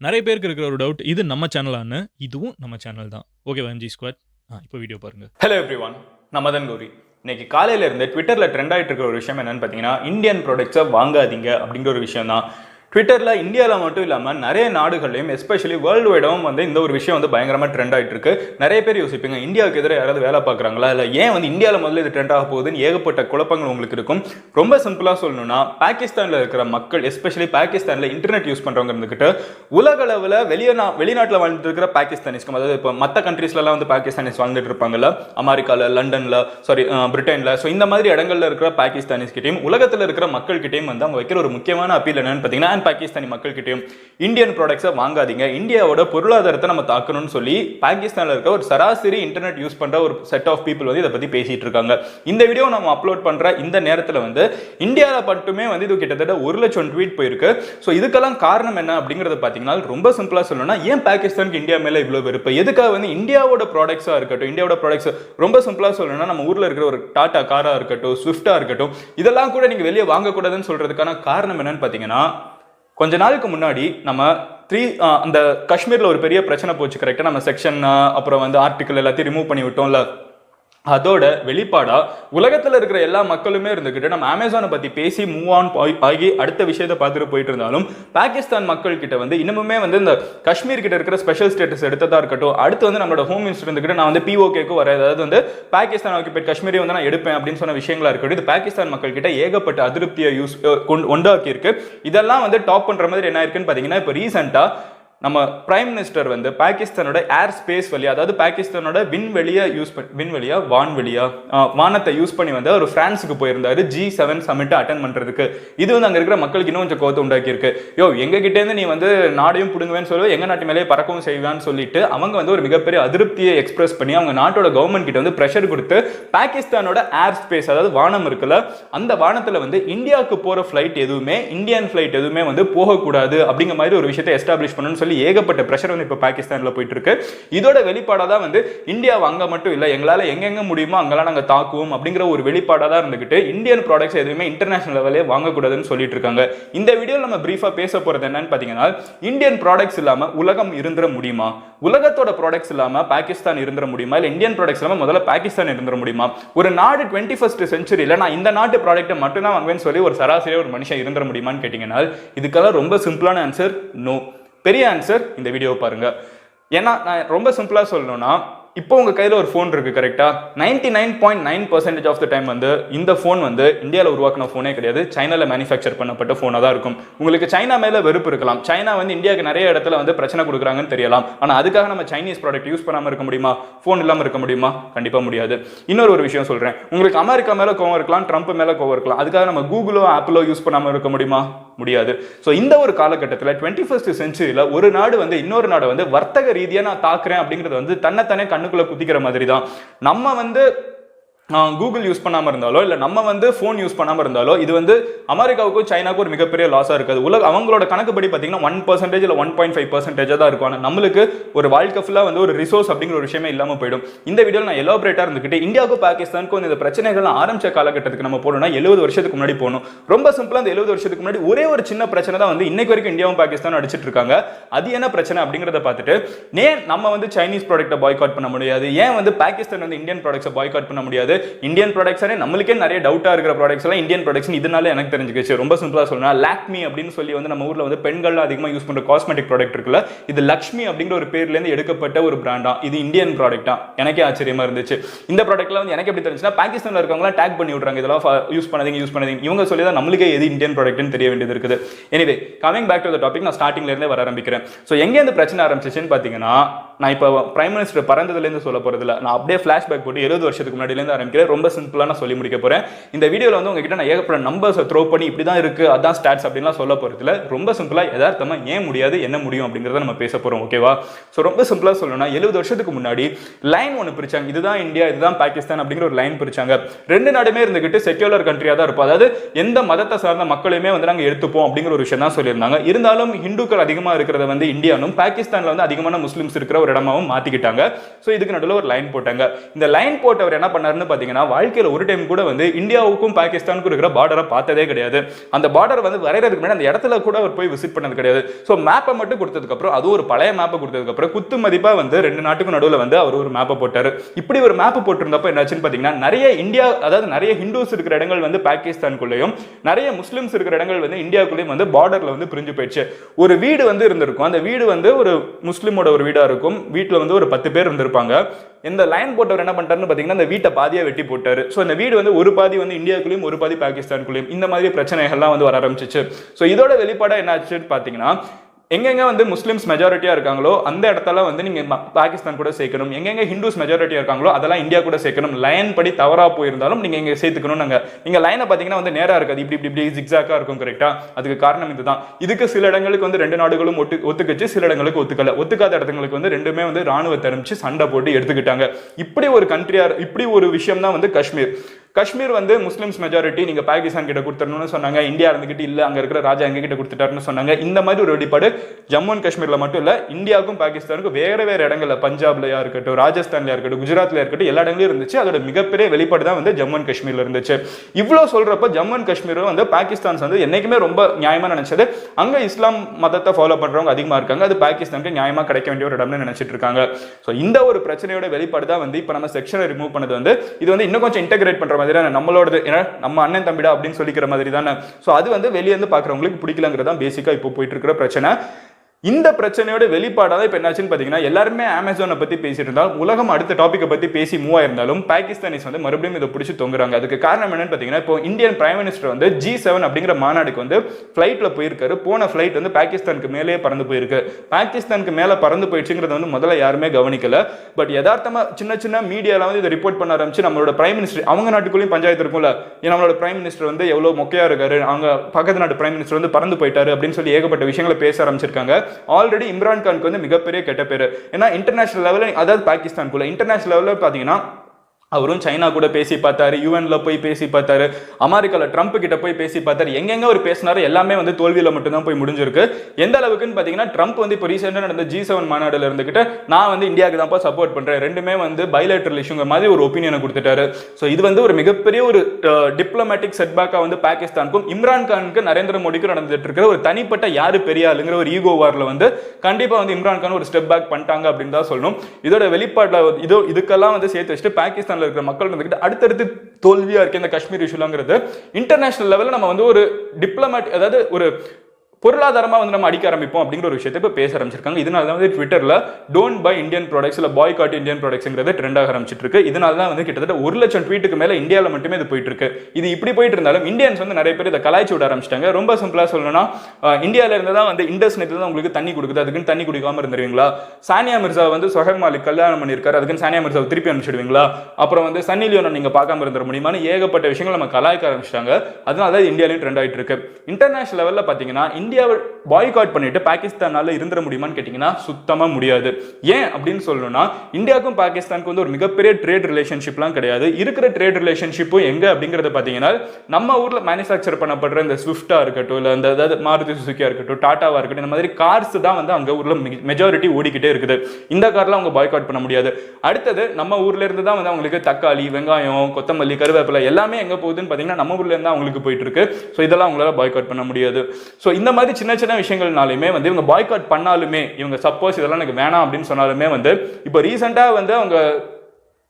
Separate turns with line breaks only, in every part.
நிறைய பேருக்கு இருக்கிற ஒரு டவுட் இது நம்ம சேனலான்னு இதுவும் நம்ம சேனல் தான். ஓகே எம்ஜி ஸ்குவாட் ஆ இப்போ வீடியோ பாருங்க.
ஹலோ எவ்ரி ஒன் நான் மதன் கௌரி. இன்னைக்கு காலையில இருந்து ட்விட்டர்ல ட்ரெண்ட் ஆயிட்டு இருக்கிற ஒரு விஷயம் என்னன்னு பார்த்தீங்கன்னா இந்தியன் ப்ராடக்ட்ஸை வாங்காதீங்க அப்படிங்கிற ஒரு விஷயம் தான் ட்விட்டரில் இந்தியாவில் மட்டும் இல்லாமல் நிறைய நாடுகள்லையும் எஸ்பெஷலி வேர்ல்டு வைடவும் வந்து இந்த ஒரு விஷயம் வந்து பயங்கரமாக ட்ரெண்ட் ஆகிட்டு இருக்கு நிறைய பேர் யோசிப்பீங்க இந்தியாவுக்கு எதிராக யாராவது வேலை பார்க்குறாங்களா? இல்லை ஏன் வந்து இந்தியாவில் முதல்ல இது ட்ரெண்ட் ஆக போகுதுன்னு ஏகப்பட்ட குழப்பங்கள் உங்களுக்கு இருக்கும். ரொம்ப சிம்பிளாக சொல்லணும்னா பாகிஸ்தானில் இருக்கிற மக்கள் எஸ்பெஷலி பாகிஸ்தானில் இன்டர்நெட் யூஸ் பண்ணுறவங்க இருந்துக்கிட்டு உலக அளவில் வெளியே வெளிநாட்டில் வாழ்ந்துட்டு இருக்கிற பாகிஸ்தானிஸ்க்கும் அதாவது இப்போ மற்ற கண்ட்ரீஸ்லலாம் வந்து பாகிஸ்தானிஸ் வாழ்ந்துட்டு இருப்பாங்கல்ல? அமெரிக்காவில் லண்டனில் சாரி பிரிட்டனில். ஸோ இந்த மாதிரி இடங்கள்ல இருக்கிற பாகிஸ்தானிஸ் கிட்டையும் உலகத்தில் இருக்கிற மக்கள்கிட்டையும் வந்து அவங்க வைக்கிற ஒரு முக்கியமான அப்பீல் என்னன்னு பார்த்தீங்கன்னா and பாகிஸ்தானி மக்கள்கிட்டயும் இந்தியன் ப்ராடக்ட்ஸை வாங்காதீங்க. இந்தியாவோட பொருளாதாரத்தை நம்ம தாக்கணும்னு சொல்லி பாகிஸ்தானில் இருக்க ஒரு சராசரி இன்டர்நெட் யூஸ் பண்ற ஒரு செட் ஆஃப் பீப்புள் வந்து இதை பற்றி பேசிட்டு இருக்காங்க. இந்த வீடியோ நம்ம அப்லோட் பண்ற இந்த நேரத்தில் வந்து இந்தியாவில் மட்டுமே வந்து இது கிட்டத்தட்ட ஒரு லட்சம் ட்வீட் போயிருக்கு. ஸோ இதுக்கெல்லாம் காரணம் என்ன அப்படிங்கிறத பார்த்தீங்கன்னா ரொம்ப சிம்பிளாக சொல்லணும்னா ஏன் பாகிஸ்தானுக்கு இந்தியா மேலே இவ்வளோ வெறுப்பு? எதுக்காக வந்து இந்தியாவோட ப்ராடக்ட்ஸாக இருக்கட்டும் இந்தியாவோட ப்ராடக்ட்ஸ் ரொம்ப சிம்பிளாக சொல்லணும்னா நம்ம ஊரில் இருக்கிற ஒரு டாட்டா காராக இருக்கட்டும் ஸ்விஃப்டாக இருக்கட்டும் இதெல்லாம் கூட நீங்கள் வெளியே வாங்கக்கூடாதுன்னு சொல்றதுக்கான காரணம் என்னன்னு பார்த்தீங்கன்னா கொஞ்ச நாளுக்கு முன்னாடி நம்ம த்ரீ அந்த காஷ்மீரில் ஒரு பெரிய பிரச்சனை போச்சு கரெக்டாக நம்ம செக்ஷன் அப்புறம் வந்து ஆர்டிக்கல் எல்லாத்தையும் ரிமூவ் பண்ணி விட்டோம்ல. அதோட வெளிப்பாடா உலகத்துல இருக்கிற எல்லா மக்களுமே இருந்துகிட்டு நம்ம அமேசானை பத்தி பேசி மூவ் ஆன் ஆகி அடுத்த விஷயத்தை பார்த்துட்டு போயிட்டு இருந்தாலும் பாகிஸ்தான் மக்கள் கிட்ட வந்து இன்னமுமே வந்து இந்த காஷ்மீர் கிட்ட இருக்கிற ஸ்பெஷல் ஸ்டேட்டஸ் எடுத்ததா இருக்கட்டும் அடுத்து வந்து நம்மளோட ஹோம் மினிஸ்டர் இருந்துகிட்டு நான் வந்து பிஓகேக்கு வர அதாவது வந்து பாகிஸ்தான் ஆக்கிபேட் காஷ்மீரை வந்து நான் எடுப்பேன் அப்படின்னு சொன்ன விஷயங்களா இருக்கட்டும் இது பாகிஸ்தான் மக்கள் கிட்ட ஏகப்பட்ட அதிருப்தியை யூஸ் உண்டாக்கி இருக்கு இதெல்லாம் வந்து டாப் பண்ற மாதிரி என்ன இருக்குன்னு பாத்தீங்கன்னா இப்போ ரீசெண்டா நம்ம பிரைம் மினிஸ்டர் வந்து பாகிஸ்தானோட ஏர் ஸ்பேஸ் வழியாக அதாவது பாகிஸ்தானோட விண்வெளியை யூஸ் பண்ணி விண்வெளியா வான்வெளியா வானத்தை யூஸ் பண்ணி வந்து அவர் ஃப்ரான்ஸுக்கு போயிருந்தாரு ஜி செவன் சமிட்டை அட்டன் பண்ணுறதுக்கு இது வந்து அங்கே இருக்கிற மக்களுக்கு இன்னும் கொஞ்சம் கோவத்தை உண்டாக்கியிருக்கு. யோ எங்ககிட்டேருந்து நீ வந்து நாடையும் பிடுங்குவேன்னு சொல்லி எங்க நாட்டு மேலேயே பறக்கவும் செய்வான்னு சொல்லிட்டு அவங்க வந்து ஒரு மிகப்பெரிய அதிருப்தியை எக்ஸ்பிரஸ் பண்ணி அவங்க நாட்டோட கவர்மெண்ட் கிட்ட வந்து ப்ரெஷர் கொடுத்து பாகிஸ்தானோட ஏர் ஸ்பேஸ் அதாவது வானம் இருக்குல்ல அந்த வானத்தில் வந்து இந்தியாவுக்கு போகிற ஃப்ளைட் எதுவுமே இந்தியன் ஃப்ளைட் எதுவுமே வந்து போகக்கூடாது அப்படிங்கிற மாதிரி ஒரு விஷயத்தை எஸ்டாப்ளிஷ் பண்ணணும்னு சொல்லி ஏகப்பட்ட ப்ரெஷர் வந்து இப்போ பாகிஸ்தானில் போயிட்டு இருக்கு இதோட வெளிப்பாடாக தான் வந்து இந்தியா அங்கே மட்டும் இல்லை எங்களால் எங்கெங்க முடியுமோ அங்கெல்லாம் நாங்கள் தாக்குவோம் அப்படிங்கிற ஒரு வெளிப்பாடாக தான் இருந்துகிட்டு இந்தியன் ப்ராடக்ட்ஸ் எதுவுமே இன்டர்நேஷனல் லெவலே வாங்கக்கூடாதுன்னு சொல்லிட்டு இருக்காங்க. இந்த வீடியோவில் நம்ம பிரீஃபாக பேச போகிறது என்னன்னு பார்த்தீங்கன்னா இந்தியன் ப்ராடக்ட்ஸ் இல்லாமல் உலகம் இருந்துட முடியுமா? உலகத்தோட ப்ராடக்ட்ஸ் இல்லாமல் பாகிஸ்தான் இருந்துட முடியுமா? இல்லை இந்தியன் ப்ராடக்ட்ஸ் இல்லாமல் முதல்ல பாகிஸ்தான் இருந்துட முடியுமா? ஒரு நாடு டுவெண்ட்டி ஃபஸ்ட் செஞ்சுரியில் நான் இந்த நாட்டு ப்ராடக்ட்டை மட்டும் தான் வாங்குவேன்னு சொல்லி ஒரு சராசரியாக ஒரு மனுஷன் இருந்துட முடியுமான்னு கேட்டிங்கன்னா இதுக்கெல்லாம் ரொம்ப சிம்பிளான ஆன்சர் நோ பெரிய ஆன்சர் இந்த வீடியோ பாருங்கள் ஏன்னா நான் ரொம்ப சிம்பிளாக சொல்லணும்னா இப்போ உங்கள் கையில் ஒரு ஃபோன் இருக்குது கரெக்டாக ninety nine point nine percentage of the time வந்து இந்த ஃபோன் வந்து இந்தியாவில் உருவாக்கின ஃபோனே கிடையாது. சைனால மேனுஃபேக்சர் பண்ணப்பட்ட ஃபோனாக தான் இருக்கும். உங்களுக்கு சைனா மேலே வெறுப்பு இருக்கலாம். சைனா வந்து இந்தியாவுக்கு நிறைய இடத்துல வந்து பிரச்சனை கொடுக்குறாங்கன்னு தெரியலாம். ஆனால் அதுக்காக நம்ம சைனீஸ் ப்ராடக்ட் யூஸ் பண்ணாமல் இருக்க முடியுமா? ஃபோன் இல்லாமல் இருக்க முடியுமா? கண்டிப்பாக முடியாது. இன்னொரு ஒரு விஷயம் சொல்கிறேன் உங்களுக்கு அமெரிக்கா மேலே கோவம் இருக்கலாம் ட்ரம்ப் மேலே கோவம் இருக்கலாம். அதுக்காக நம்ம கூகுளோ ஆப்பிளோ யூஸ் பண்ணாமல் இருக்க முடியுமா? முடியாது. ஸோ இந்த ஒரு காலகட்டத்தில் டுவெண்ட்டி ஃபர்ஸ்ட் செஞ்சுரியில் ஒரு நாடு வந்து இன்னொரு நாடை வந்து வர்த்தக ரீதியாக நான் தாக்குறேன் அப்படிங்கிறது வந்து தன்னைத்தானே கண்ணுக்குள்ளே குதிக்கிற மாதிரி தான் நம்ம வந்து கூகுள் யூஸ் பண்ணாமல் இருந்தாலோ இல்லை நம்ம வந்து ஃபோன் யூஸ் பண்ணாமல் இருந்தாலோ இது வந்து அமெரிக்காவுக்கும் சைனாவுக்கும் ஒரு மிகப்பெரிய லாஸாக இருக்காது. உலக அவங்களோட கணக்குப்படி பார்த்தீங்கன்னா ஒன் பர்சன்டேஜ் இல்லை ஒன் பாயிண்ட் ஃபைவ் பர்சன்டேஜாக தான் இருக்கும். ஆனால் நம்மளுக்கு ஒரு வாழ்க்கை ஃபுல்லாக வந்து ஒரு ரிசோர்ஸ் அப்படிங்கிற ஒரு விஷயமே இல்லாமல் போயிடும். இந்த வீடியோவில் நான் எலோபரேட்டாக இருந்துக்கிட்டு இந்தியாவுக்கும் பாகிஸ்தானுக்கும் இந்த பிரச்சனைகள் ஆரம்பிச்ச காலகட்டத்துக்கு நம்ம போனோம்னா எழுபது வருஷத்துக்கு முன்னாடி போகணும். ரொம்ப சிம்பிளாக அந்த எழுபது வருஷத்துக்கு முன்னாடி ஒரே ஒரு சின்ன பிரச்சனை தான் வந்து இன்னைக்கு வரைக்கும் இந்தியாவும் பாகிஸ்தானும் அடிச்சிட்டு இருக்காங்க. அது என்ன பிரச்சனை அப்படிங்கிறத பார்த்துட்டு ஏன் நம்ம வந்து சைனீஸ் ப்ராடக்ட்டை பாய்காட் பண்ண முடியாது? ஏன் வந்து பாகிஸ்தான் வந்து இந்தியன் ப்ராடக்ட்ஸை பாய்காட் பண்ண முடியாது? இந்தியன் ப்ராடக்ட்ஸானே நம்மளுக்கே நிறைய டவுட்டாக இருக்கிற ப்ராடக்ட்ஸ் எல்லாம் இந்தியன் ப்ராடக்ட்ஸ் இதனால எனக்கு தெரிஞ்சுக்கிச்சு. ரொம்ப சிம்பிளாக சொல்லணும் லாக்மி அப்படின்னு சொல்லி வந்து நம்ம ஊரில் வந்து பெண்கள் அதிகமாக யூஸ் பண்ணுற காஸ்மெட்டிக் ப்ராடக்ட் இருக்குல்ல இது லக்ஷ்மி அப்படிங்கிற ஒரு பேர்லேருந்து எடுக்கப்பட்ட ஒரு பிராண்டா இது இந்தியன் ப்ராடக்ட்டா எனக்கே ஆச்சரியமா இருந்துச்சு. இந்த ப்ராடக்ட்ல வந்து எனக்கு எப்படி தெரிஞ்சுன்னா பாகிஸ்தானில் இருக்கவங்களாம் டேக் பண்ணி விட்றாங்க இதெல்லாம் யூஸ் பண்ணாதீங்க யூஸ் பண்ணாதீங்க. இவங்க சொல்லி தான் நம்மளுக்கே எது இந்தியன் ப்ராடக்ட்னு தெரிய வேண்டியது இருக்குது. Anyway coming back to the topic நான் ஸ்டார்டிங்லேருந்தே வர ஆரம்பிக்கிறேன். ஸோ எங்கே இந்த பிரச்சனை ஆரம்பிச்சிச்சுன்னு பார்த்தீங்கன்னா நான் இப்போ பிரைம் மினிஸ்டர் பறந்ததுலேருந்து சொல்ல போகிறதில்ல நான் அப்படியே ஃப்ளாஷ்பேக் போட்டு எழுபது வருஷத்துக்கு முன்னாடிலேருந்து காமிக்கிறேன் ரொம்ப சிம்பிளாக நான் சொல்லி முடிக்க போகிறேன் இந்த வீடியோவில் வந்து உங்ககிட்ட நான் ஏகப்பட்ட நம்பர்ஸை த்ரோ பண்ணி இப்படி தான் இருக்குது அதான் ஸ்டாட்ஸ் அப்படின்லாம் சொல்ல போகிறதுல ரொம்ப சிம்பிளாக எதார்த்தமாக ஏன் முடியாது என்ன முடியும் அப்படிங்கிறத நம்ம பேச போகிறோம் ஓகேவா ஸோ ரொம்ப சிம்பிளாக சொல்லணும்னா எழுபது வருஷத்துக்கு முன்னாடி லைன் ஒன்று பிரிச்சாங்க. இதுதான் இந்தியா இதுதான் பாகிஸ்தான் அப்படிங்கிற ஒரு லைன் பிரிச்சாங்க. ரெண்டு நாடுமே இருந்துக்கிட்டு செக்யூலர் கண்ட்ரியாக தான் இருப்போம். அதாவது எந்த மதத்தை சார்ந்த மக்களையுமே வந்து நாங்கள் எடுத்துப்போம் அப்படிங்கிற ஒரு விஷயம் தான் சொல்லியிருந்தாங்க. இருந்தாலும் ஹிந்துக்கள் அதிகமாக இருக்கிறத வந்து இந்தியானும் பாகிஸ்தானில் வந்து அதிகமான முஸ்லிம்ஸ் இருக்கிற ஒரு இடமாவும் மாற்றிக்கிட்டாங்க ஸோ இதுக்கு நடுவில் ஒரு லைன் போட்டாங்க. இந்த லைன் போட்டவர் என்ன பண்ணாருன்னு பார்த்தீங்கன்னா வாழ்க்கையில் ஒரு டைம் கூட வந்து இந்தியாவுக்கும் பாகிஸ்தானுக்கும் இருக்கிற பார்டரை பார்த்ததே கிடையாது. அந்த பார்டர் வந்து வரைகிறதுக்கு முன்னாடி அந்த இடத்துல கூட அவர் போய் விசிட் பண்ணது கிடையாது. ஸோ மேப்பை மட்டும் கொடுத்ததுக்கப்புறம் அது ஒரு பழைய மேப்பை கொடுத்ததுக்கப்புறம் குத்து மதிப்பாக வந்து ரெண்டு நாட்டுக்கும் நடுவில் வந்து அவர் ஒரு மேப்பை போட்டார். இப்படி ஒரு மேப் போட்டிருந்தப்போ என்னாச்சுன்னு பார்த்தீங்கன்னா நிறைய இந்தியா அதாவது நிறைய ஹிந்துஸ் இருக்கிற இடங்கள் வந்து பாகிஸ்தானுக்குள்ளேயும் நிறைய முஸ்லிம்ஸ் இருக்கிற இடங்கள் வந்து இந்தியாவுக்குள்ளேயும் வந்து பார்டரில் வந்து பிரிஞ்சு போயிடுச்சு. ஒரு வீடு வந்து இருந்திருக்கும். அந்த வீடு வந்து ஒரு முஸ்லிமோட ஒரு வீடாக இருக்கும். வீட்டில் வந்து ஒரு பத்து பேர் இருந்திருப்பாங்க. இந்த லைன் போட்டவர் என்ன பண்ணிட்டாருன்னு பார்த்தீங்கன்னா அந்த வீட்டை பாதியாக வெட்டி போட்டார். ஸோ இந்த வீடு வந்து ஒரு பாதி வந்து இந்தியாக்குள்ளேயும் ஒரு பாதி பாகிஸ்தானுக்குள்ளேயும் இந்த மாதிரி பிரச்சனைகள்லாம் வந்து வர ஆரம்பிச்சிச்சு. ஸோ இதோட வெளிப்பாடாக என்ன ஆச்சுன்னு பார்த்தீங்கன்னா எங்கெங்க வந்து முஸ்லிம்ஸ் மெஜாரிட்டியா இருக்காங்களோ அந்த இடத்துல வந்து நீங்க பாகிஸ்தான் கூட சேர்க்கணும். எங்கெங்க ஹிந்துஸ் மெஜாரிட்டியா இருக்காங்களோ அதெல்லாம் இந்தியா கூட சேர்க்கணும். லைன் படி தவறா போயிருந்தாலும் நீங்க இங்க சேர்த்துக்கணும் நாங்க நீங்க லைனை பாத்தீங்கன்னா வந்து நேரா இருக்காது. இப்படி இப்படி இப்படி ஜிக்ஸாக்கா இருக்கும் கரெக்டா அதுக்கு காரணம் இதுதான். இதுக்கு சில இடங்களுக்கு வந்து ரெண்டு நாடுகளும் ஒட்டு ஒத்துக்கிச்சு சில இடங்களுக்கு ஒத்துக்கல. ஒத்துக்காத இடத்துங்களுக்கு வந்து ரெண்டுமே வந்து ராணுவத்தை அனுப்பிச்சு சண்டை போட்டு எடுத்துக்கிட்டாங்க. இப்படி ஒரு கண்ட்ரியா இப்படி ஒரு விஷயம் தான் வந்து காஷ்மீர். காஷ்மீர் வந்து முஸ்லிம்ஸ் மெஜாரிட்டி நீங்க பாகிஸ்தான் கிட்ட கொடுத்துடணும்னு சொன்னாங்க இந்தியா இருந்துகிட்டு இல்ல அங்க இருக்கிற ராஜா எங்க கிட்ட கொடுத்துட்டாருன்னு சொன்னாங்க. இந்த மாதிரி ஒரு வெளிப்பாடு ஜம்மு அண்ட் காஷ்மீர்ல மட்டும் இல்ல இந்தியாவுக்கும் பாகிஸ்தானுக்கும் வேற வேற இடங்கள்ல பஞ்சாப்லயா இருக்கட்டும் ராஜஸ்தான்லயா இருக்கட்டும் குஜராத்ல இருக்கட்டும் எல்லா இடங்களும் இருந்துச்சு. அதோட மிகப்பெரிய வெளிப்பாடு தான் வந்து ஜம்மு அண்ட் காஷ்மீர்ல இருந்துச்சு. இவ்வளவு சொல்றப்ப ஜம்மு அண்ட் காஷ்மீரும் வந்து பாகிஸ்தான் வந்து என்னைக்குமே ரொம்ப நியாயமா நினைச்சது. அங்க இஸ்லாம் மதத்தை ஃபாலோ பண்றவங்க அதிகமா இருக்காங்க. அது பாகிஸ்தானுக்கு நியாயமா கிடைக்க வேண்டிய ஒரு இடம்னு நினைச்சிட்டு இருக்காங்க. ஸோ இந்த ஒரு பிரச்சனையோட வெளிப்பாடு தான் வந்து இப்போ நம்ம செக்ஷனை ரிமூவ் பண்ணது வந்து இது வந்து இன்னும் கொஞ்சம் இன்டகிரேட் பண்ற மாதிரி தானே நம்மளோடது ஏன்னா நம்ம அண்ணன் தம்பிடா அப்படின்னு சொல்லிக்கிற மாதிரி தானே ஸோ அது வந்து வெளியே இருந்து பார்க்குறவங்களுக்கு பிடிக்கலங்கிறது தான் பேசிக்காக இப்போ போயிட்டு இருக்கிற பிரச்சனை. இந்த பிரச்சனையோட வெளிப்பாடாக இப்போ என்னாச்சுன்னு பார்த்தீங்கன்னா எல்லாருமே அமேசானை பற்றி பேசிட்டு இருந்தாலும் உலகம் அடுத்த டாப்பிக்கை பற்றி பேசி மூவ் ஆயிருந்தாலும் பாகிஸ்தானிஸ் வந்து மறுபடியும் இதை பிடிச்சி தொங்குறாங்க. அதுக்கு காரணம் என்னன்னு பார்த்தீங்கன்னா இப்போ இந்தியன் பிரைம் மினிஸ்டர் வந்து ஜி செவன் அப்படிங்கிற மாநாடுக்கு வந்து ஃப்ளைட்டில் போயிருக்காரு. போன ஃப்ளைட் வந்து பாகிஸ்தானுக்கு மேலேயே பறந்து போயிருக்கு. பாகிஸ்தானுக்கு மேலே பறந்து போயிடுச்சுங்கிறத வந்து முதல்ல யாருமே கவனிக்கல. பட் யதார்த்தமாக சின்ன சின்ன மீடியாவில் வந்து இதை ரிப்போர்ட் பண்ண ஆரம்பிச்சு நம்மளோட பிரைம் மினிஸ்டர் அவங்க நாட்டுக்குள்ளேயும் பஞ்சாயத்து இருக்கும்ல? ஏன் நம்மளோட பிரைம் மினிஸ்டர் வந்து எவ்வளோ மொக்கையா இருக்காரு. அவங்க பக்கத்து நாட்டு பிரைம் மினிஸ்டர் வந்து பறந்து போயிட்டாரு அப்படின்னு சொல்லி ஏகப்பட்ட விஷயங்களை பேச ஆரம்பிச்சிருக்காங்க. ஆல்ரெடி இம்ரான் கானுக்கு வந்து மிகப்பெரிய கெட்ட பேர். ஏன்னா இன்டர்நேஷனல் லெவலில் அதாவது பாகிஸ்தானுக்குள்ள இன்டர்நேஷனல் லெவலில் பார்த்தீங்கன்னா அவரும் சைனா கூட பேசி பார்த்தாரு யூஎன்ல போய் பேசி பார்த்தாரு அமெரிக்கால ட்ரம்ப் கிட்ட போய் பேசி பார்த்தாரு. எங்கெங்க அவர் பேசினாரோ எல்லாமே வந்து தோல்வியில மட்டும்தான் போய் முடிஞ்சிருக்கு. எந்த அளவுக்குன்னு பாத்தீங்கன்னா ட்ரம்ப் வந்து இப்போ ரீசெண்டாக நடந்த ஜி செவன் மாநாடுல இருந்துகிட்டு நான் வந்து இந்தியாவுக்கு தான்ப்பா சப்போர்ட் பண்றேன். ரெண்டுமே வந்து பைலேட்டரல் இஷ்யூங்கிற மாதிரி ஒரு ஒப்பீனியனை கொடுத்துட்டாரு. ஸோ இது வந்து ஒரு மிகப்பெரிய ஒரு டிப்ளமேட்டிக் செட்பேக்காக வந்து பாகிஸ்தானுக்கும் இம்ரான் கானுக்கு நரேந்திர மோடிக்கும் நடந்துட்டு இருக்கிற ஒரு தனிப்பட்ட யாரு பெரிய ஆளுங்கிற ஒரு ஈகோ வாரில் வந்து கண்டிப்பாக வந்து இம்ரான் கான் ஒரு ஸ்டெப் பேக் பண்ணிட்டாங்க அப்படின்னு தான் சொல்லணும். இதோட வெளிப்பாட்டில் இதோ இதுக்கெல்லாம் வந்து சேர்த்து வச்சுட்டு பாகிஸ்தான்ல இருக்கிற மக்கள் இருந்துகிட்டு அடுத்தடுத்து தோல்வியா இருக்கு இந்த காஷ்மீர் இஷ்யூலாங்கிறது இன்டர்நேஷனல் லெவலில் நம்ம வந்து ஒரு டிப்ளமேட் அதாவது ஒரு பொருளாதாரமாக வந்து நம்ம அடிக்க ஆரம்பிப்போம் அப்படிங்கிற ஒரு விஷயத்தை இப்போ பேச ஆரம்பிச்சிருக்காங்க. இதனால தான் வந்து ட்விட்டரில் டோன்ட் பை இந்தியன் ப்ராடக்ட்ஸ் இல்லை பாய் காட் இந்தியன் ப்ராடக்ட்ஸ்ங்கிறது ட்ரெண்ட் ஆரம்பிச்சிட்டு இருக்கு இதனால தான் வந்து கிட்டத்தட்ட ஒரு லட்சம் ட்வீட்டுக்கு மேலே இந்தியாவில் மட்டுமே இது போயிட்டு இருக்கு இது இப்படி போயிட்டு இருந்தாலும் இந்தியன்ஸ் வந்து நிறைய பேர் இதை கலாய்ச்சி விட ஆரம்பிச்சிட்டாங்க. ரொம்ப சிம்பிளாக சொல்லணும்னா இந்தியாவில் இருந்து தான் வந்து இண்டஸ் நெட்ல தான் உங்களுக்கு தண்ணி கொடுக்குது. அதுக்குன்னு தண்ணி குடிக்காம இருந்துருவீங்களா? சானியா மிர்சா வந்து சொஹேப் மாலிக் கல்யாணம் பண்ணியிருக்காரு. அதுக்குன்னு சானியா மிர்சாவை திருப்பி அனுப்பிச்சிடுவீங்களா? அப்புறம் வந்து சன்னி லியோனை நீங்கள் பார்க்காம இருந்துட முடியுமான்னு ஏகப்பட்ட விஷயங்கள் நம்ம கலாய்க்க ஆரம்பிச்சிட்டாங்க. அதனால தான் இந்தியாலையும் ட்ரெண்ட் ஆகிட்டு இருக்கு இன்டர்நேஷனல் லெவலில் பார்த்தீங்கன்னா இந்தியாவில் பாய்காட் பண்ணிட்டு பாகிஸ்தானால இருந்துட முடியுமான்னு கேட்டீங்கன்னா சுத்தமா முடியாது. ஏன் அப்படின்னு சொல்லணும்னா இந்தியாவுக்கும் பாகிஸ்தானுக்கும் வந்து ஒரு மிகப்பெரிய ட்ரேட் ரிலேஷன்ஷிப்லாம் கிடையாது. இருக்கிற ட்ரேட் ரிலேஷன்ஷிப்பும் எங்க அப்படிங்கறத பாத்தீங்கன்னா நம்ம ஊர்ல மேனுஃபேக்சர் பண்ணப்படுற இந்த ஸ்விஃப்டா இருக்கட்டும் இல்ல இந்த அதாவது மாருதி சுசுக்கியா இருக்கட்டும் டாட்டாவா இருக்கட்டும் இந்த மாதிரி கார்ஸ் தான் வந்து அங்க ஊர்ல மெஜாரிட்டி ஓடிக்கிட்டே இருக்குது. இந்த கார்லாம் அவங்க பாய்காட் பண்ண முடியாது. அடுத்தது நம்ம ஊர்ல இருந்து தான் வந்து அவங்களுக்கு தக்காளி வெங்காயம் கொத்தமல்லி கருவேப்பிலை எல்லாமே எங்க போகுதுன்னு பாத்தீங்கன்னா நம்ம ஊர்ல இருந்து அவங்களுக்கு போயிட்டு இருக்கு. ஸோ இதெல்லாம் அவங்களால பாய்காட் பண்ண முடியாது. ஸோ இந்த மாதிரி சின்ன சின்ன விஷயங்கள்னாலுமே வந்து இவங்க பாய்காட் பண்ணாலுமே இவங்க சப்போஸ் இதெல்லாம் எனக்கு வேணாம் அப்படின்னு சொன்னாலுமே வந்து இப்போ ரீசெண்டாக வந்து அவங்க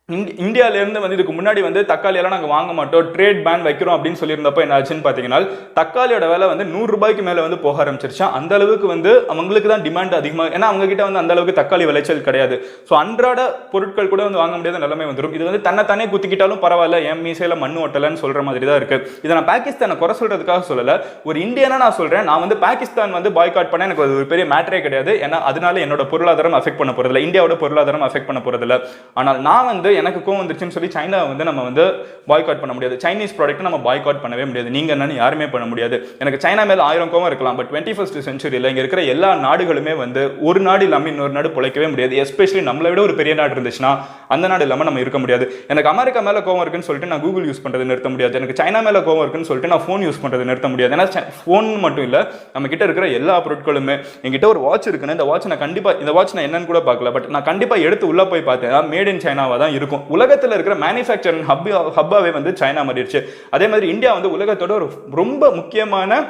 இந்தி- இந்தியாவிலேருந்து வந்து இதுக்கு முன்னாடி வந்து தக்காளி எல்லாம் வாங்க மாட்டோம். ட்ரேட் பேன் வைக்கிறோம் அப்படின்னு சொல்லியிருந்தப்போ என்ன ஆச்சுன்னு பார்த்தீங்கன்னா தக்காளியோட விலை வந்து நூறு ரூபாய்க்கு வந்து போக ஆரம்பிச்சிருச்சு. அந்த அளவுக்கு வந்து அவங்களுக்கு தான் டிமாண்ட் அதிகமாக ஏன்னா அவங்க கிட்ட வந்து அந்த அளவுக்கு தக்காளி விளைச்சல் கிடையாது. ஸோ அன்றாட பொருட்கள் கூட வந்து வாங்க முடியாத நிலைமை வந்துடும் இது வந்து தன்னைத்தானே குத்திக்கிட்டாலும் பரவாயில்ல என் மீசையில் மண் ஒட்டலன்னு சொல்கிற மாதிரி தான் இருக்குது இதை நான் பாகிஸ்தானை குறை சொல்கிறதுக்காக சொல்லலை. ஒரு இந்தியனாக நான் சொல்கிறேன் நான் வந்து பாகிஸ்தான் வந்து பாய்காட் பண்ண எனக்கு ஒரு பெரிய மேட்டரே கிடையாது. ஏன்னா அதனால என்னோட பொருளாதாரம் அஃபெக்ட் பண்ண போகிறதில்ல இந்தியாவோட பொருளாதாரம் அஃபெக்ட் பண்ண போகிறதில்ல ஆனால் நான் வந்து எனக்கு கோவம் வந்துருச்சுன்னு சொல்லி சைனா வந்து நம்ம வந்து பாய்காட் பண்ண முடியாது. சைனீஸ் ப்ராடக்ட்டை நம்ம பாய்காட் பண்ணவே முடியாது. நீங்க என்னன்னு யாருமே பண்ண முடியாது. எனக்கு சைனா மேலே ஆயிரம் கோவம் இருக்கலாம். பட் டுவெண்ட்டி ஃபஸ்ட் சென்ச்சுரியில் இங்கே இருக்கிற எல்லா நாடுகளுமே வந்து ஒரு நாடு இல்லாமல் இன்னொரு நாடு பிழைக்கவே முடியாது. எஸ்பெஷலி நம்மளை விட ஒரு பெரிய நாடு இருந்துச்சுன்னா அந்த நாடு இல்லாமல் நம்ம இருக்க முடியாது. எனக்கு அமெரிக்கா மேலே கோவம் இருக்குன்னு சொல்லிட்டு நான் கூகுள் யூஸ் பண்ணுறது நிறுத்த முடியாது. எனக்கு சைனா மேலே கோவம் இருக்குன்னு சொல்லிட்டு நான் ஃபோன் யூஸ் பண்ணுறது நிறுத்த முடியாது. ஏன்னா ஃபோன் மட்டும் இல்லை நம்ம கிட்ட இருக்கிற எல்லா பொருட்களுமே என்கிட்ட ஒரு வாட்ச் இருக்குன்னு இந்த வாட்ச் நான் கண்டிப்பாக இந்த வாட்ச் நான் என்னன்னு கூட பார்க்கல. பட் நான் கண்டிப்பாக எடுத்து உள்ளே போய் பார்த்தேன். மேட் இன் சைனாவாக தான் இருக்கும். உலகத்தில் இருக்கிற மேனுஃபேக்சரிங் ஹப் ஹப்பாவே வந்து சைனா மாறிடுச்சு. அதே மாதிரி இந்தியா வந்து உலகத்தோட ஒரு ரொம்ப முக்கியமான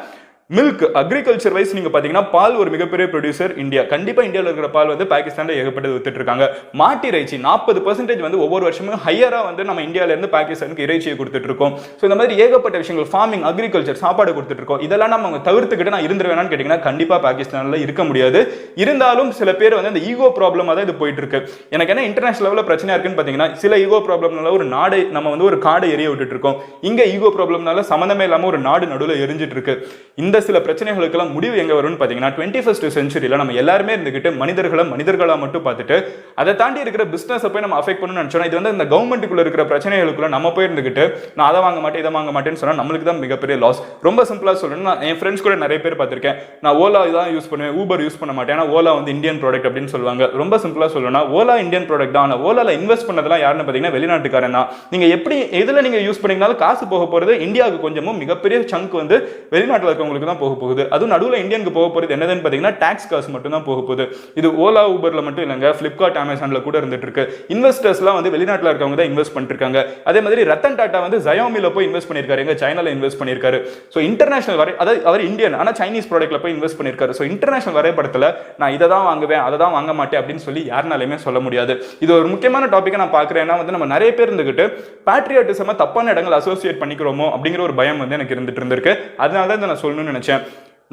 மில்க் அக்ரிகல்ச்சர் வைஸ் நீங்க பாத்தீங்கன்னா பால் ஒரு மிகப்பெரிய ப்ரொடியூசர் இந்தியா. கண்டிப்பா இந்தியாவில் இருக்கிற பால் வந்து பாகிஸ்தானில் ஏகப்பட்டது வித்துட்டு இருக்காங்க. மாட்டு இறைச்சி நாற்பது பர்சன்டேஜ் வந்து ஒவ்வொரு வருஷமும் ஹையரா வந்து நம்ம இந்தியால இருந்து பாகிஸ்தானுக்கு இறைச்சியை கொடுத்துட்டு இருக்கோம். ஸோ இந்த மாதிரி ஏகப்பட்ட விஷயங்கள் ஃபார்மிங் அக்ரிகல்ச்சர் சாப்பாடு கொடுத்துட்டு இருக்கோம். இதெல்லாம் நம்ம தவிர்த்துக்கிட்டு நான் இருந்துருவேனான்னு கேட்டீங்கன்னா கண்டிப்பா பாகிஸ்தான்ல இருக்க முடியாது. இருந்தாலும் சில பேர் வந்து அந்த ஈகோ ப்ராப்ளமாக தான் இது போயிட்டு இருக்கு. எனக்கு என்ன இன்டர்நேஷனல் லெவலில் பிரச்சனை இருக்குன்னு பார்த்தீங்கன்னா சில ஈகோ ப்ராப்ளம்னால ஒரு நாடு நம்ம வந்து ஒரு காடை எரிய விட்டுட்டு இருக்கோம். இங்க ஈகோ ப்ராப்ளம்னால சம்மந்தமே இல்லாமல் ஒரு நாடு நடுவில் எரிஞ்சிட்டு இருக்கு. இந்த சில பிரச்சனைகளுக்கெல்லாம் முடிவு எங்க வரும்னு பார்த்தீங்கன்னா டுவெண்ட்டி ஃபஸ்ட் செஞ்சுரியில் நம்ம எல்லாருமே இருந்துகிட்டு மனிதர்களை மனிதர்களாக மட்டும் பார்த்துட்டு அதை தாண்டி இருக்கிற பிஸ்னஸ் போய் நம்ம அஃபெக்ட் பண்ணணும்னு நினைச்சோம் இது வந்து இந்த கவர்மெண்ட்டுக்குள்ள இருக்கிற பிரச்சனைகளுக்குள்ள நம்ம போய் இருந்துகிட்டு நான் அதை வாங்க மாட்டேன் இதை வாங்க மாட்டேன்னு சொன்னால் நம்மளுக்கு தான் மிகப்பெரிய லாஸ் ரொம்ப சிம்பிளாக சொல்லணும் நான் என் ஃப்ரெண்ட்ஸ் கூட நிறைய பேர் பார்த்துருக்கேன். நான் ஓலா தான் யூஸ் பண்ணுவேன் ஊபர் யூஸ் பண்ண மாட்டேன். ஏன்னா ஓலா வந்து இந்தியன் ப்ராடக்ட் அப்படின்னு சொல்லுவாங்க. ரொம்ப சிம்பிளாக சொல்லணும்னா ஓலா இந்தியன் ப்ராடக்ட் தான். ஆனால் ஓலாவில் இன்வெஸ்ட் பண்ணதெல்லாம் யாருன்னு பார்த்தீங்கன்னா வெளிநாட்டுக்காரன் தான். நீங்கள் எப்படி எதில் நீங்கள் யூஸ் பண்ணிங்கனாலும் காசு போக போகிறது இந்தியாவுக்கு கொஞ்சமும் மிகப்பெரிய சங்க் வந்து வெளிநாட்டில் இருக்கவங்களுக்கு தான் போக போகுது. அதுவும் நடுவில் இந்தியனுக்கு போக போகிறது என்னதுன்னு பார்த்தீங்கன்னா டேக்ஸ் காசு மட்டும் தான் போக போகுது. இது ஓலா ஊபர்ல மட்டும் இல்லைங்க ஃப்ளிப்கார்ட் அமேசானில் கூட இருந்துட்டு இருக்கு. இன்வெஸ்டர்ஸ்லாம் வந்து வெளிநாட்டில் இருக்கவங்க தான் இன்வெஸ்ட் பண்ணிட்டு இருக்காங்க. அதே மாதிரி ரத்தன் டாட்டா வந்து ஜயோமியில் போய் இன்வெஸ்ட் பண்ணியிருக்காரு எங்கள் சைனால இன்வெஸ்ட் பண்ணியிருக்காரு ஸோ இன்டர்நேஷனல் வரை அதாவது அவர் இந்தியன் ஆனால் சைனீஸ் ப்ராடக்ட்ல போய் இன்வெஸ்ட் பண்ணியிருக்காரு ஸோ இன்டர்நேஷனல் வரைபடத்தில் நான் இதை தான் வாங்குவேன் அதை தான் வாங்க மாட்டேன் அப்படின்னு சொல்லி யாருனாலுமே சொல்ல முடியாது. இது ஒரு முக்கியமான டாப்பிக்கை நான் பார்க்குறேன்னா வந்து நம்ம நிறைய பேர் இருந்துகிட்டு பேட்ரியாட்டிசமாக தப்பான இடங்கள் அசோசியேட் பண்ணிக்கிறோமோ அப்படிங்கிற ஒரு பயம் வந்து எனக்கு இருந்துட்டு இருந்திருக்கு. அதனால தான் இதை நான் சொல்லணும்னு நினைச்சேன்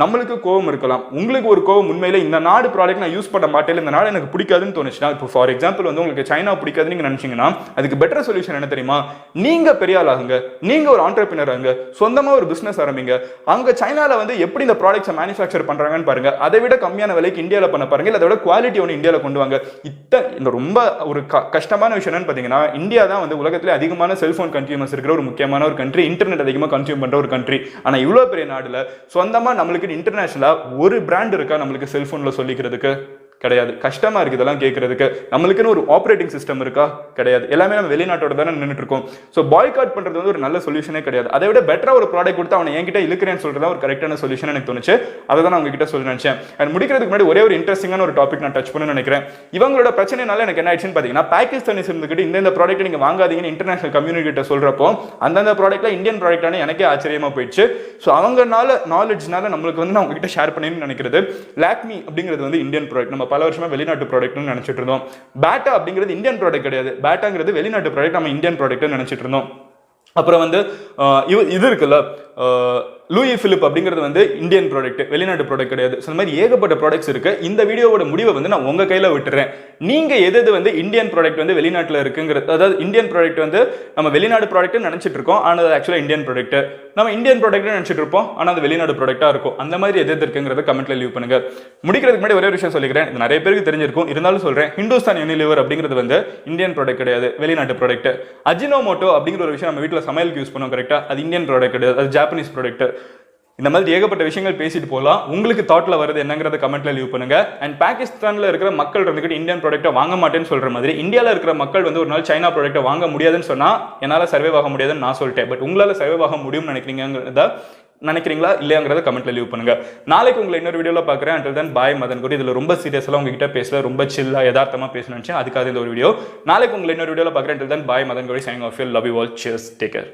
நம்மளுக்கு கோவம் இருக்கலாம். உங்களுக்கு ஒரு கோவம் உண்மையில இந்த நாடு ப்ராடக்ட் நான் யூஸ் பண்ண மாட்டேன். இந்த நாடு எனக்கு பிடிக்காதுன்னு தோணுச்சுன்னா இப்போ ஃபார் எக்ஸாம்பிள் வந்து உங்களுக்கு சைனா பிடிக்காதுன்னு நீங்க நினைச்சீங்கன்னா அதுக்கு பெட்டர் சொல்யூஷன் என்ன தெரியுமா? நீங்க பெரிய ஆள் ஆகுங்க. நீங்க ஒரு ஆண்டர்பிரினர் ஆகுங்க. சொந்தமா ஒரு பிசினஸ் ஆரம்பிங்க. அங்க சைனால வந்து எப்படி இந்த ப்ராடக்ட்ஸை மேனுஃபேக்சர் பண்றாங்கன்னு பாருங்க. அதை விட கம்மியான விலைக்கு இந்தியாவில் பண்ண பாருங்க. இல்லை அதோட குவாலிட்டி ஒன்று இந்தியாவில் கொண்டு வாங்க. இத்த இந்த ரொம்ப ஒரு க- கஷ்டமான விஷயம் என்னன்னு பார்த்தீங்கன்னா இந்தியா தான் வந்து உலகத்திலே அதிகமான செல்போன் கன்சியூமர்ஸ் இருக்கிற ஒரு முக்கியமான ஒரு கண்ட்ரி இன்டர்நெட் அதிகமாக கன்சியூம் பண்ற ஒரு கண்ட்ரி ஆனா இவ்வளோ பெரிய நாடுல சொந்தமா நம்மளுக்கு இன்டர்நேஷனலா ஒரு பிராண்ட் இருக்கா நம்மளுக்கு செல்போன்ல சொல்லிக்கிறதுக்கு? கிடையாது. கஷ்டமா இருக்கு இதெல்லாம் கேட்கறதுக்கு நம்மளுக்குன்னு ஒரு ஆப்ரேட்டிங் சிஸ்டம் இருக்கா? கிடையாது. எல்லாமே நம்ம வெளிநாட்டோட தானே நின்றுட்டு இருக்கோம் ஸோ பாய்காட் பண்றது வந்து ஒரு நல்ல சொல்யூஷனே கிடையாது. அதை விட பெட்டரா ஒரு ப்ராடக்ட் கொடுத்து அவனை என்கிட்ட இழுக்கிறேன்னு சொல்றது ஒரு கரெக்டான சொல்யூஷன் எனக்கு தோணுச்சு. அதை தான் நான் உங்ககிட்ட சொல்ல நினைச்சேன். அண்ட் முடிக்கிறதுக்கு முன்னாடி ஒரே ஒரு இன்ட்ரெஸ்டிங்கான ஒரு டாபிக் நான் டச் பண்ணணும்னு நினைக்கிறேன். இவங்களோட பிரச்சனைனால எனக்கு என்ன ஆயிடுச்சுன்னு பார்த்தீங்கன்னா பாகிஸ்தானிஸ் இருந்துகிட்டு இந்த இந்த ப்ராடக்ட் நீங்க வாங்காதீங்கன்னு இன்டர்நேஷனல் கம்யூனிட்டி கிட்ட சொல்றப்போ அந்தந்த ப்ராடக்ட்ல இந்தியன் ப்ராடக்டான எனக்கே ஆச்சரியமா போயிடுச்சு. ஸோ அவங்கனால நாலேஜ்னால நம்மளுக்கு வந்து நான் உங்ககிட்ட ஷேர் பண்ணேன்னு நினைக்கிறது. லாக்மி அப்படிங்கிறது வந்து இந்தியன் ப்ராடக்ட் நம்ம பல வருஷமா வெளிநாட்டு ப்ராடக்ட்னு நினச்சிட்டு இருந்தோம். பேட்டா அப்படிங்கிறது இந்தியன் ப்ராடக்ட் கிடையாது. பேட்டாங்கிறது வெளிநாட்டு ப்ராடக்ட் நம்ம இந்தியன் ப்ராடக்ட்னு நினச்சிட்டு இருந்தோம். அப்புறம் வந்து இது இருக்குல்ல லூயி ஃபிலிப் அப்படிங்கிறது வந்து இந்தியன் ப்ராடக்ட் வெளிநாட்டு ப்ராடக்ட் கிடையாது. ஸோ இந்த மாதிரி ஏகப்பட்ட ப்ராடக்ட்ஸ் இருக்கு. இந்த வீடியோவோட முடிவை வந்து நான் உங்க கையில் விட்டுறேன். நீங்க எது எது வந்து இந்தியன் ப்ராடக்ட் வந்து வெளிநாட்டில் இருக்குங்கிறது அதாவது இந்தியன் ப்ராடக்ட் வந்து நம்ம வெளிநாடு ப்ராடக்ட் நினைச்சிட்டு இருக்கோம். ஆனால் அது ஆக்சுவலாக இந்தியன் ப்ராடக்ட் நம்ம இந்தியன் ப்ராடக்ட் நினைச்சிட்டு இருப்போம். ஆனால் அது வெளிநாடு ப்ராடக்டாக இருக்கும். அந்த மாதிரி எது எது இருக்குங்கிறத கமெண்ட்ல லீவ் பண்ணுங்க. முடிக்கிறதுக்கு முன்னாடி ஒரே ஒரு விஷயம் சொல்லிக்கிறேன். இது நிறைய பேருக்கு தெரிஞ்சிருக்கும். இருந்தாலும் சொல்றேன். ஹிந்துஸ்தான் யூனிலிவர் அப்படிங்கிறது வந்து இந்தியன் ப்ராடக்ட் கிடையாது. வெளிநாட்டு ப்ராடக்ட் அஜினோமோட்டோ அப்படிங்கிற ஒரு விஷயம் நம்ம வீட்டில் சமையலுக்கு யூஸ் பண்ணுவோம் கரெக்டாக அது இந்தியன் ப்ராடக்ட் கிடையாது. அது ஜாப்பனீஸ் ப்ராடக்ட் இந்த மாதிரி ஏகப்பட்ட விஷயங்கள் பேசிட்டு போகலாம் உங்களுக்கு தாட்டில் வருது என்னங்கிறத கமெண்ட்ல லீவ் பண்ணுங்க. அண்ட் பாகிஸ்தானில் இருக்கிற மக்கள் இருந்துகிட்டு இந்தியன் ப்ராடக்ட்டை வாங்க மாட்டேன்னு சொல்ற மாதிரி இந்தியாவில் இருக்கிற மக்கள் வந்து ஒரு நாள் சைனா ப்ராடக்ட்டை வாங்க முடியாதுன்னு சொன்னால் என்னால் சர்வே ஆக முடியாதுன்னு நான் சொல்லிட்டேன். பட் உங்களால் சர்வே ஆக முடியும்னு நினைக்கிறீங்கிறத நினைக்கிறீங்களா? இல்லையாங்கிறத கமெண்ட்ல லீவ் பண்ணுங்க. நாளைக்கு உங்களை இன்னொரு வீடியோவில் பார்க்குறேன். அண்டில் தன் பாய் மதன் குடி இதில் ரொம்ப சீரியஸாக உங்ககிட்ட பேசல ரொம்ப சில்லா யதார்த்தமாக பேசணும்னு அதுக்காக இந்த ஒரு வீடியோ நாளைக்கு உங்களை இன்னொரு வீடியோவில் பார்க்குறேன். Until then bye Madan Gowri signing off you love you all cheers take care